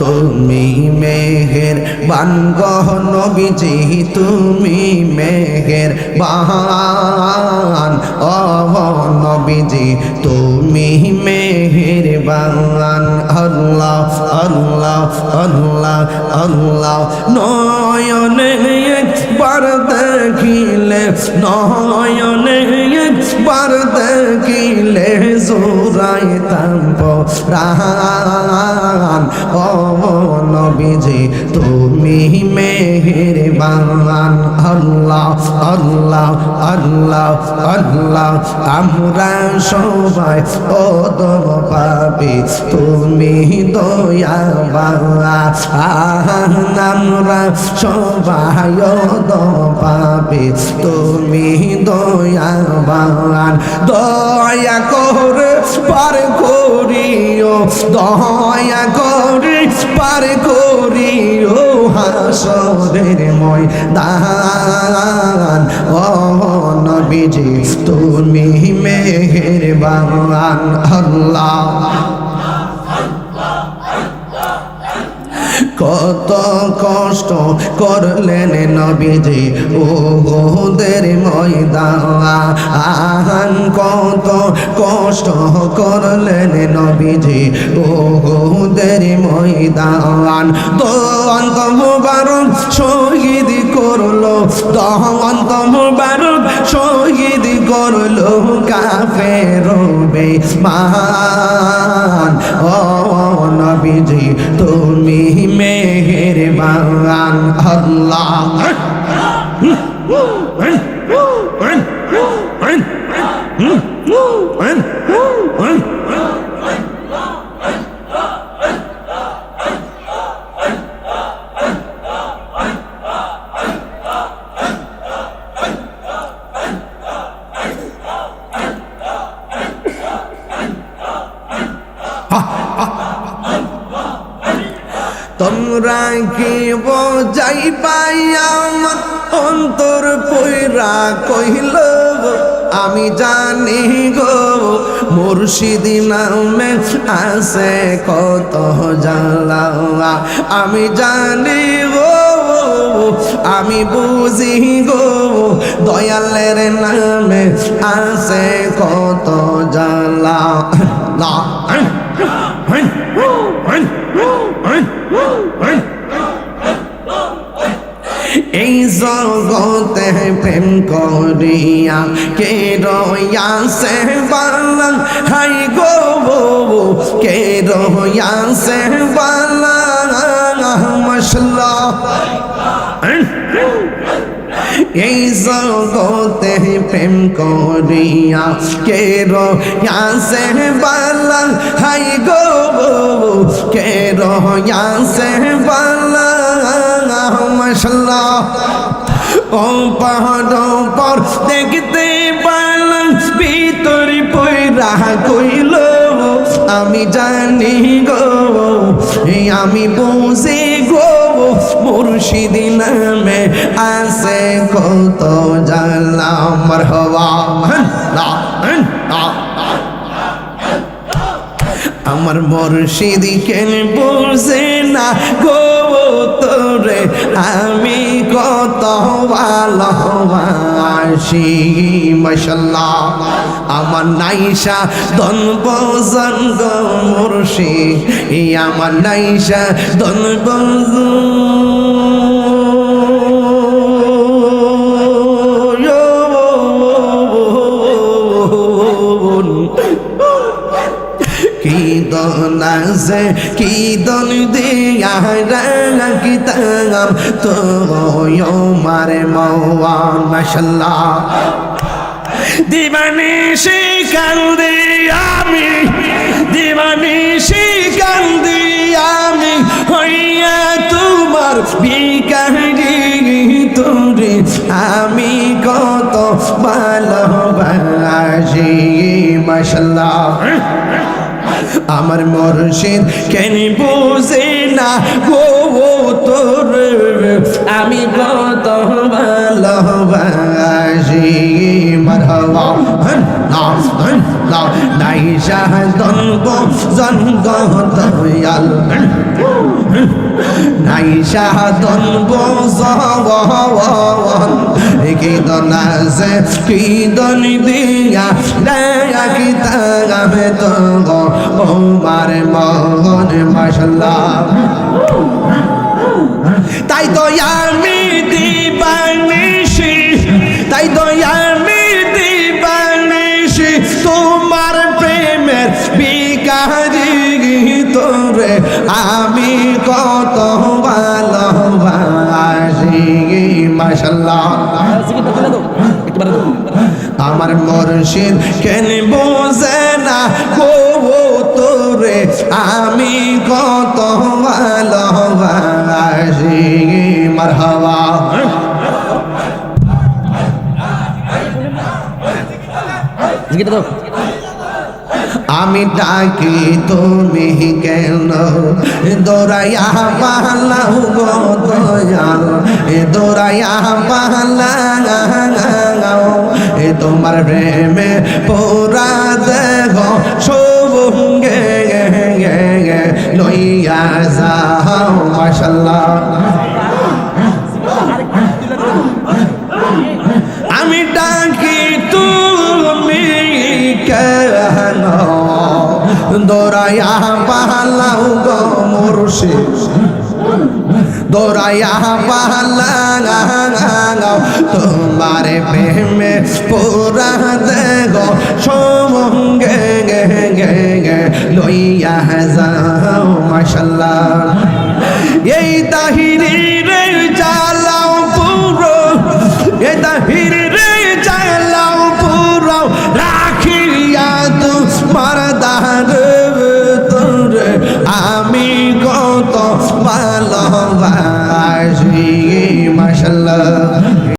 তুমি মেহের বানগহ নবীজি, তুমি মেহের বান অহ নবীজি, তুমি মেহের বান। আল্লাহ আল্লাহ আল্লাহ আল্লাহ, নয়নে একবার দেখিলে, নয়নে একবার দেখিলে জোরাইতাম জীবন ও নবীজি, তুমি মেহের বান আল্লাহ আল্লাহ আল্লাহ আল্লাহ, আমরা সবাই ও দম পাবি তুমি দয়া বাবা আমরা সবাই ও দম পাবি তুমি দয়া বান দয়া করে পার করিও, দয়া করে পার করিও হাসরের ময়দান। ও নবীজি তুমি মেহেরবান আল্লাহ। কত কষ্ট করলেন নবীজি ওদের ময়দান। কত কষ্ট করলেন নবীজি ওদের ময়দান। দন্ত মুবারক শহীদ করল দন্ত মুবারক শহীদ করল কাফের মান ও নবীজি তুমি মেহের বান আল্লাহ তোমরা কি বোঝাই পাই আমার অন্তর পয়রা কহিল আমি জানি গো, মুর্শিদি নামে আছে কত জ্বালা আমি জানি গো, আমি বুঝি গো, দয়ালের নামে আছে কত জ্বালা এই জগতে প্রেম করিয়া কে রয়াসে বালা? হাই গো কে রয়াসে বালা? মশলা এই জগতে প্রেম করিয়া কে রয়াসে বালা? হাই গো কে রয়াসে বালা? ও পাহাড় পর দেখতে ভিতরে পয়রা কইল, আমি জানি গো আমি বুঝি গো, মুর্শিদি নামে আছে কত জানলাম আমার মুর্শিদি কেন বুঝে না গো ভালোবাসি মশাল্লাহ আমার নাইশা দন বজন গো মুর্শিদ আমার নাইশা দন বজন আছে কি দন দিয়া রাখিতাম? তো মারে মৌয়ান মাশাল্লাহ দিবানি সে কান্দি আমি, দিবানি সে কান্দি আমি, হইয়া তোমার বিকারি তোরে আমি কত ভালোবাসি মাশাল্লাহ আমার মরশেদ কেন বুঝে না? গো তোর আমি কত ভালোবাসি। মারহাবা। নাই শাহ দনব জনগ দয়াল। আইসা দন বজবন কি দন আছে কি দন দিয়া, দেয়া কি তাগাবে তো ওমার মগন, মাশাল্লাহ। তাই তো আমি আমার মর্শিদ কেন বোঝে না? গো তোরে আমি কত আমি ডাকি, তুমি কেন? দৌড়াইয়া পালাও গো দয়াল, এ দৌড়াইয়া পালাও। এ তোমার প্রেমে পোরা দেহ সবঙ্গে লইয়া যাও, মাশাল্লাহ। আমি ডাকি, তুমি কেন? দৌড়াইয়া পালাও গো মুর্শিদ। দৌড়াইয়া পালাও তোমার প্রেমে পুরা দেগ সমঙ্গে, গে গে গে, লইয়া যাও, মাশাল্লাহ। এই তাহিরি